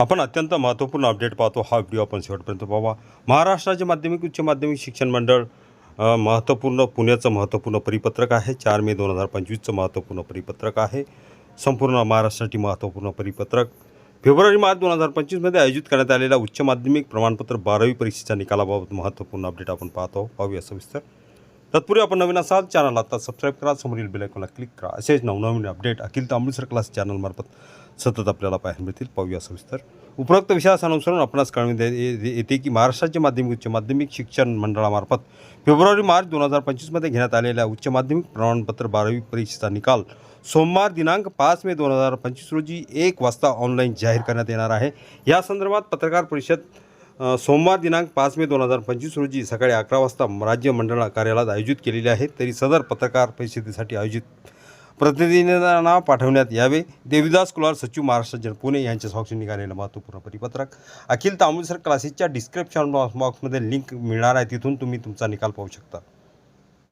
आपण अत्यंत महत्त्वपूर्ण अपडेट पाहतो. हा व्हिडिओ आपण शेवटपर्यंत पाहावा महाराष्ट्राचे माध्यमिक उच्च माध्यमिक शिक्षण मंडळ महत्त्वपूर्ण पुण्याचं महत्त्वपूर्ण परिपत्रक आहे. चार मे दोन हजार पंचवीसचं महत्त्वपूर्ण परिपत्रक आहे. संपूर्ण महाराष्ट्रासाठी महत्त्वपूर्ण परिपत्रक. फेब्रुवारी मार्च दोन हजार पंचवीसमध्ये आयोजित करण्यात आलेल्या उच्च माध्यमिक प्रमाणपत्र बारावी परीक्षेच्या निकालाबाबत महत्त्वपूर्ण अपडेट आपण पाहतो. पाहूया सविस्तर. तत्पूर्वी आपण नवीन असाल चॅनल आता सबस्क्राईब करा समोरील बेलायकॉनला क्लिक करा. असेच नवनवीन अपडेट अखिल अमृतसर क्लास चॅनलमार्फत सतत आपल्याला पाहायला मिळतील. पाहूया सविस्तर. उपरोक्त विषयास अनुसरून आपणास कळविण्यात येते की महाराष्ट्राचे माध्यमिक उच्च माध्यमिक शिक्षण मंडळामार्फत फेब्रुवारी मार्च दोन हजार पंचवीसमध्ये घेण्यात आलेल्या उच्च माध्यमिक प्रमाणपत्र बारावी परीक्षेचा निकाल सोमवार दिनांक पाच मे दोन हजार पंचवीस रोजी एक वाजता ऑनलाईन जाहीर करण्यात येणार आहे. या संदर्भात पत्रकार परिषद सोमवार दिनांक पाच मे दोन हजार पंचवीस रोजी सकाळी अकरा वाजता राज्य मंडळ कार्यालयात आयोजित केलेले आहे तरी सदर पत्रकार परिषदेसाठी आयोजित प्रतिनिधींना पाठवण्यात यावे. देविदास कुलार सचिव महाराष्ट्र जन पुणे यांच्या स्वाक्षरी निघालेलं महत्त्वपूर्ण परिपत्रक. अखिल तांबुलसर क्लासेसच्या डिस्क्रिप्शन बॉक्समध्ये लिंक मिळणार आहे तिथून तुम्ही तुमचा निकाल पाहू शकता.